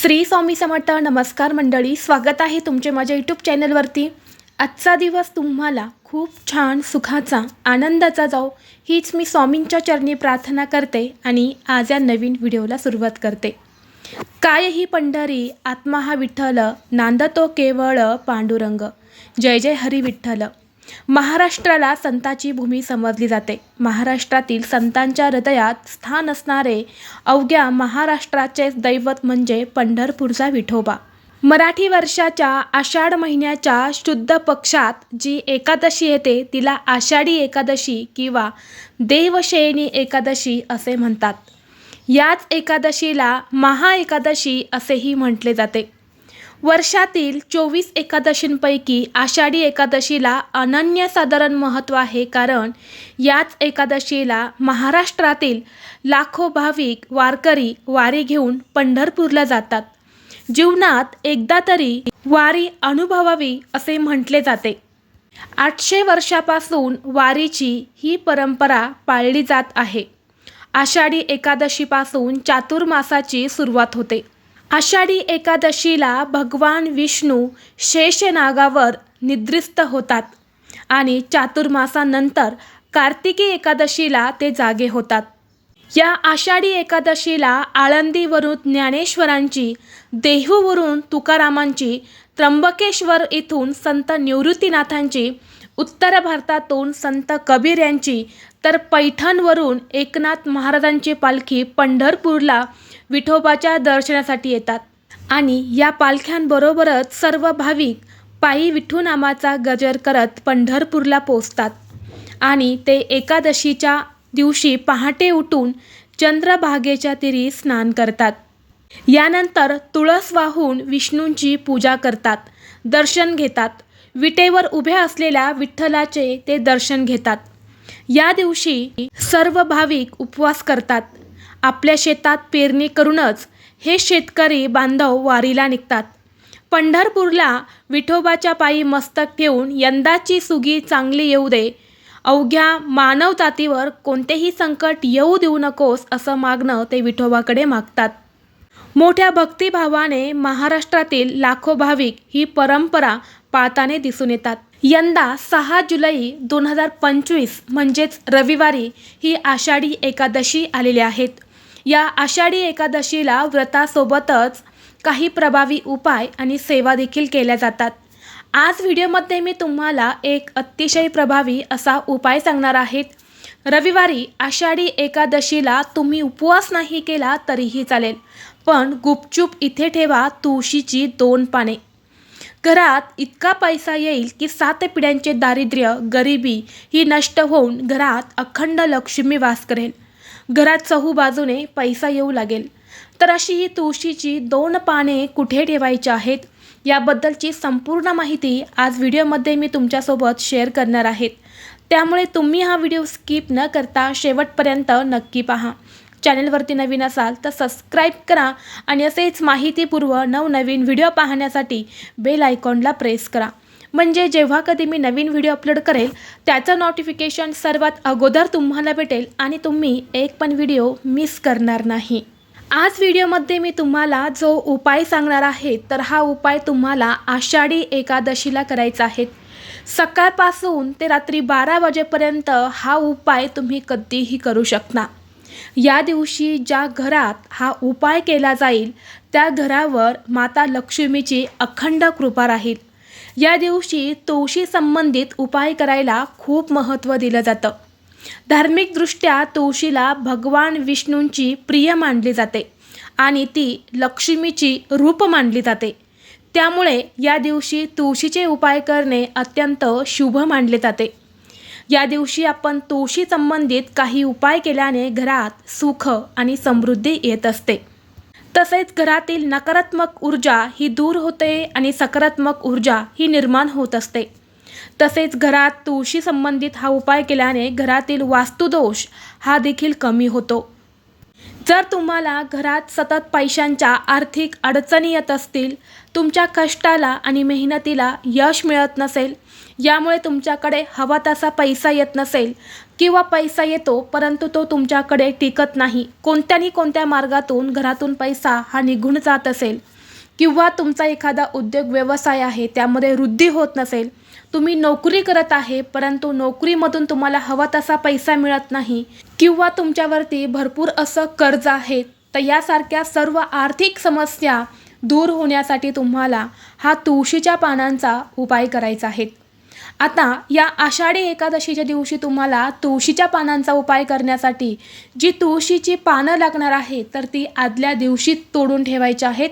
श्री स्वामी समर्थ नमस्कार मंडळी. स्वागत आहे तुमचे माझ्या यूट्यूब चॅनलवरती आजचा दिवस तुम्हाला खूप छान सुखाचा आनंदाचा जाओ हीच मी स्वामींच्या चरणी प्रार्थना करते आणि आज या नवीन व्हिडिओला सुरुवात करते. काय ही पंढरी आत्मा हा विठ्ठल नांदतो केवळ पांडुरंग. जय जय हरी विठ्ठल. महाराष्ट्राला संताची भूमी समजली जाते. महाराष्ट्रातील संतांच्या हृदयात स्थान असणारे अवघ्या महाराष्ट्राचे दैवत म्हणजे पंढरपूरचा विठोबा. मराठी वर्षाच्या आषाढ महिन्याच्या शुद्ध पक्षात जी एकादशी येते तिला आषाढी एकादशी किंवा देवशयनी एकादशी असे म्हणतात. याच एकादशीला महाएकादशी असेही म्हटले जाते. वर्षातील चोवीस एकादशींपैकी आषाढी एकादशीला अनन्यसाधारण महत्त्व आहे कारण याच एकादशीला महाराष्ट्रातील लाखो भाविक वारकरी वारी घेऊन पंढरपूरला जातात. जीवनात एकदा तरी वारी अनुभवावी असे म्हटले जाते. आठशे वर्षापासून वारीची ही परंपरा पाळली जात आहे. आषाढी एकादशीपासून चातुर्मासाची सुरुवात होते. आषाढी एकादशीला भगवान विष्णू शेषनागावर निद्रिस्त होतात आणि चातुर्मासानंतर कार्तिकी एकादशीला ते जागे होतात. या आषाढी एकादशीला आळंदीवरून ज्ञानेश्वरांची देहूवरून तुकारामांची त्र्यंबकेश्वर इथून संत निवृत्तीनाथांची उत्तर भारतातून संत कबीर यांची तर पैठणवरून एकनाथ महाराजांची पालखी पंढरपूरला विठोबाच्या दर्शनासाठी येतात. आणि या पालख्यांबरोबरच सर्व भाविक पायी विठ्ठुनामाचा गजर करत पंढरपूरला पोचतात आणि ते एकादशीच्या दिवशी पहाटे उठून चंद्रभागेच्या तिरी स्नान करतात. यानंतर तुळस वाहून विष्णूंची पूजा करतात. दर्शन घेतात. विटेवर उभ्या असलेल्या विठ्ठलाचे ते दर्शन घेतात. या दिवशी सर्व भाविक उपवास करतात. आपल्या शेतात पेरणी करूनच हे शेतकरी बांधव वारीला निघतात. पंढरपूरला विठोबाच्या पायी मस्तक ठेवून यंदाची सुगी चांगली येऊ दे. अवघ्या मानवजातीवर कोणतेही संकट येऊ देऊ नकोस असं मागणं ते विठोबाकडे मागतात. मोठ्या भक्तिभावाने महाराष्ट्रातील लाखो भाविक ही परंपरा पाळताना दिसून येतात. यंदा सहा जुलै दोन हजार पंचवीस म्हणजेच रविवारी ही आषाढी एकादशी आलेली आहेत या आषाढी एकादशीला व्रतासोबतच काही प्रभावी उपाय आणि सेवा देखील केल्या जातात. आज व्हिडिओमध्ये मी तुम्हाला एक अतिशय प्रभावी असा उपाय सांगणार आहेत रविवारी आषाढी एकादशीला तुम्ही उपवास नाही केला तरीही चालेल पण गुपचूप इथे ठेवा तुळशीची दोन पाने. घरात इतका पैसा येईल की सात पिढ्यांचे दारिद्र्य गरिबी ही नष्ट होऊन घरात अखंड लक्ष्मी वास करेल. घरात चहू बाजूने पैसा येऊ लागेल. तर अशी ही तुळशीची दोन पाने कुठे ठेवायची आहेत याबद्दलची संपूर्ण माहिती आज व्हिडिओमध्ये मी तुमच्यासोबत शेअर करणार आहेत त्यामुळे तुम्ही हा व्हिडिओ स्किप न करता शेवटपर्यंत नक्की पहा. चॅनलवरती नवीन असाल तर सबस्क्राईब करा आणि असेच माहितीपूर्व नवनवीन व्हिडिओ पाहण्यासाठी बेल आयकॉनला प्रेस करा. म्हणजे जेव्हा कधी मी नवीन व्हिडिओ अपलोड करेल त्याचं नोटिफिकेशन सर्वात अगोदर तुम्हाला भेटेल आणि तुम्ही एक पण व्हिडिओ मिस करणार नाही. आज व्हिडिओमध्ये मी तुम्हाला जो उपाय सांगणार आहे तर हा उपाय तुम्हाला आषाढी एकादशीला करायचा आहे. सकाळपासून ते रात्री बारा वाजेपर्यंत हा उपाय तुम्ही कधीही करू शकता. या दिवशी ज्या घरात हा उपाय केला जाईल त्या घरावर माता लक्ष्मीची अखंड कृपा राहील. या दिवशी तुळशी संबंधित उपाय करायला खूप महत्त्व दिलं जातं. धार्मिकदृष्ट्या तुळशीला भगवान विष्णूंची प्रिय मानली जाते आणि ती लक्ष्मीची रूप मानली जाते. त्यामुळे या दिवशी तुळशीचे उपाय करणे अत्यंत शुभ मानले जाते. या दिवशी आपण तुळशी संबंधित काही उपाय केल्याने घरात सुख आणि समृद्धी येत असते. तसेच घरातील नकारात्मक ऊर्जा ही दूर होते आणि सकारात्मक ऊर्जा ही निर्माण होत असते. तसेच घरात तुळशी संबंधित हा उपाय केल्याने घरातील वास्तुदोष हा देखील कमी होतो. जर तुम्हाला घरात सतत पैशांच्या आर्थिक अडचणी येत असतील तुमच्या कष्टाला आणि मेहनतीला यश मिळत नसेल यामुळे तुमच्याकडे हवा तसा पैसा येत नसेल किंवा पैसा येतो परंतु तो तुमच्याकडे टिकत नाही. कोणत्याही कोणत्या मार्गातून घरातून पैसा हा निघून जात असेल किंवा तुमचा एखादा उद्योग व्यवसाय आहे त्यामध्ये वृद्धी होत नसेल तुम्ही नोकरी करत आहे परंतु नोकरीमधून तुम्हाला हवा तसा पैसा मिळत नाही किंवा तुमच्यावरती भरपूर असं कर्ज आहे तर यासारख्या सर्व आर्थिक समस्या दूर होण्यासाठी तुम्हाला हा तुळशीच्या पानांचा उपाय करायचा आहे. आता या आषाढी एकादशीच्या दिवशी तुम्हाला तुळशीच्या पानांचा उपाय करण्यासाठी जी तुळशीची पानं लागणार आहे तर ती आदल्या दिवशी तोडून ठेवायची आहेत.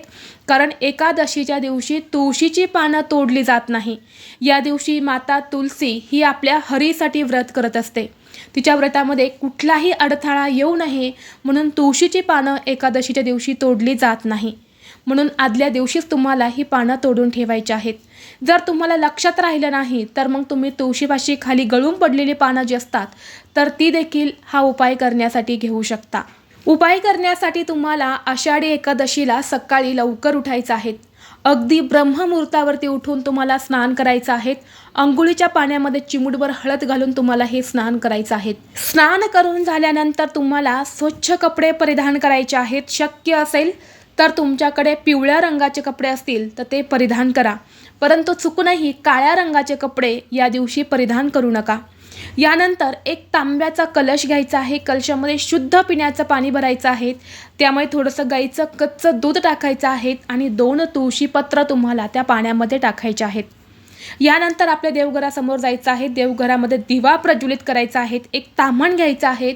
कारण एकादशीच्या दिवशी तुळशीची पानं तोडली जात नाही. या दिवशी माता तुलसी ही आपल्या हरीसाठी व्रत करत असते. तिच्या व्रतामध्ये कुठलाही अडथळा येऊ नये म्हणून तुळशीची पानं एकादशीच्या दिवशी तोडली जात नाही. म्हणून आदल्या दिवशीच तुम्हाला ही पानं तोडून ठेवायची आहेत. जर तुम्हाला लक्षात राहिलं नाही तर मग तुम्ही तुळशीपाशी खाली गळून पडलेली पानं जी असतात तर ती देखील हा उपाय करण्यासाठी घेऊ शकता. उपाय करण्यासाठी तुम्हाला आषाढी एकादशीला सकाळी लवकर उठायचं आहे. अगदी ब्रह्ममुहूर्तावरती उठून तुम्हाला स्नान करायचं आहे. अंघोळीच्या पाण्यामध्ये चिमुडभर हळद घालून तुम्हाला हे स्नान करायचं आहे. स्नान करून झाल्यानंतर तुम्हाला स्वच्छ कपडे परिधान करायचे आहेत. शक्य असेल तर तुमच्याकडे पिवळ्या रंगाचे कपडे असतील तर ते परिधान करा. परंतु चुकूनही काळ्या रंगाचे कपडे या दिवशी परिधान करू नका. यानंतर एक तांब्याचा कलश घ्यायचा आहे. कलशामध्ये शुद्ध पिण्याचं पाणी भरायचं आहे. त्यामुळे थोडंसं गाईचं कच्चं दूध टाकायचं आहे आणि दोन तुळशीपत्र तुम्हाला त्या पाण्यामध्ये टाकायचे आहेत. यानंतर आपल्या देवघरासमोर जायचं आहे. देवघरामध्ये दिवा प्रज्वलित करायचा आहे. एक ताम्हण घ्यायचं आहे.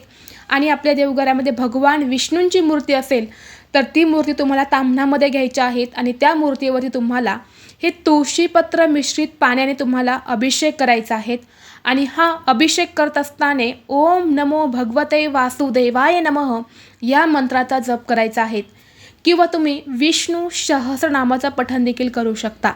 आणि आपल्या देवघरामध्ये भगवान विष्णूंची मूर्ती असेल तर ती मूर्ती तुम्हाला ताम्हणामध्ये घ्यायच्या आहेत आणि त्या मूर्तीवरती तुम्हाला हे तुळशीपत्र मिश्रित पाण्याने तुम्हाला अभिषेक करायचा आहेत. आणि हा अभिषेक करत असताना ओम नमो भगवते वासुदेवाय नमः या मंत्राचा जप करायचा आहे. किंवा तुम्ही विष्णू सहस्रनामाचं पठण देखील करू शकता.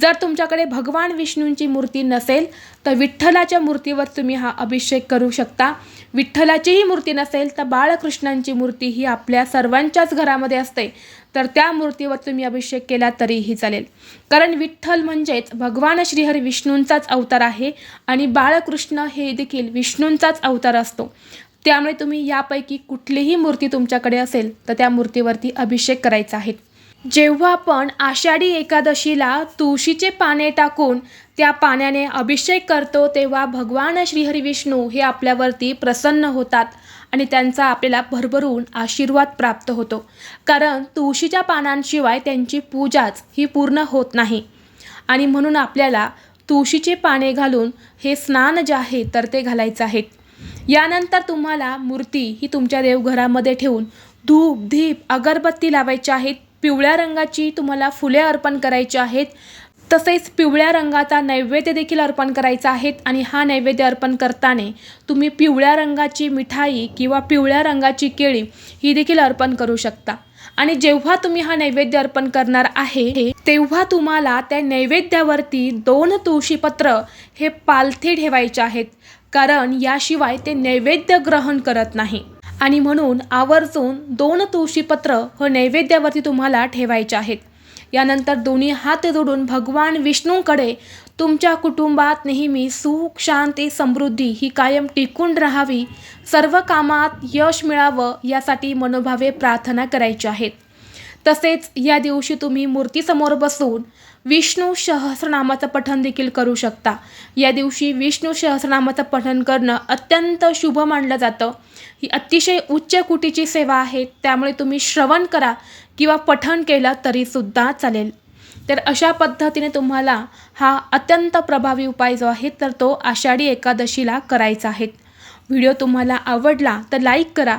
जर तुमच्याकडे भगवान विष्णूंची मूर्ती नसेल तर विठ्ठलाच्या मूर्तीवर तुम्ही हा अभिषेक करू शकता. विठ्ठलाचीही मूर्ती नसेल तर बाळकृष्णांची मूर्ती ही आपल्या सर्वांच्याच घरामध्ये असते. तर त्या मूर्तीवर तुम्ही अभिषेक केला तरीही चालेल. कारण विठ्ठल म्हणजेच भगवान श्रीहरी विष्णूंचाच अवतार आहे आणि बाळकृष्ण हे देखील विष्णूंचाच अवतार असतो. त्यामुळे तुम्ही यापैकी कुठलीही मूर्ती तुमच्याकडे असेल तर त्या मूर्तीवरती अभिषेक करायचा आहे. जेव्हा आपण आषाढी एकादशीला तुळशीचे पाने टाकून त्या पाण्याने अभिषेक करतो तेव्हा भगवान श्रीहरी विष्णू हे आपल्यावरती प्रसन्न होतात आणि त्यांचा आपल्याला भरभरून आशीर्वाद प्राप्त होतो. कारण तुळशीच्या पानांशिवाय त्यांची पूजाच ही पूर्ण होत नाही. आणि म्हणून आपल्याला तुळशीचे पाने घालून हे स्नान जे आहे तर ते घालायचं आहे. यानंतर तुम्हाला मूर्ती ही तुमच्या देवघरामध्ये ठेवून धूप धीप अगरबत्ती लावायची आहेत पिवळ्या रंगाची तुम्हाला फुले अर्पण करायची आहेत. तसेच पिवळ्या रंगाचा नैवेद्य देखील अर्पण करायचा आहेत आणि हा नैवेद्य अर्पण करताना तुम्ही पिवळ्या रंगाची मिठाई किंवा पिवळ्या रंगाची केळी ही देखील अर्पण करू शकता. आणि जेव्हा तुम्ही हा नैवेद्य अर्पण करणार आहे तेव्हा तुम्हाला त्या नैवेद्यावरती दोन तुळशीपत्र हे पालथे ठेवायचे आहेत. कारण याशिवाय ते नैवेद्य ग्रहण करत नाही. आणि म्हणून आवर्जून दोन तुळशीपत्र ह नैवेद्यावरती तुम्हाला ठेवायचे आहेत. यानंतर दोन्ही हात जोडून भगवान विष्णूंकडे तुमच्या कुटुंबात नेहमी सुख शांती समृद्धी ही कायम टिकून राहावी. सर्व कामात यश मिळावं यासाठी मनोभावे प्रार्थना करायची आहेत. तसेच या दिवशी तुम्ही मूर्तीसमोर बसून विष्णू सहस्रनामाचं पठण देखील करू शकता. या दिवशी विष्णू सहस्रनामाचं पठण करणं अत्यंत शुभ मानलं जातं. ही अतिशय उच्च कुटीची सेवा आहे. त्यामुळे तुम्ही श्रवण करा किंवा पठण केलं तरीसुद्धा चालेल. तर अशा पद्धतीने तुम्हाला हा अत्यंत प्रभावी उपाय जो आहे तर तो आषाढी एकादशीला करायचा आहे. व्हिडिओ तुम्हाला आवडला तर लाईक करा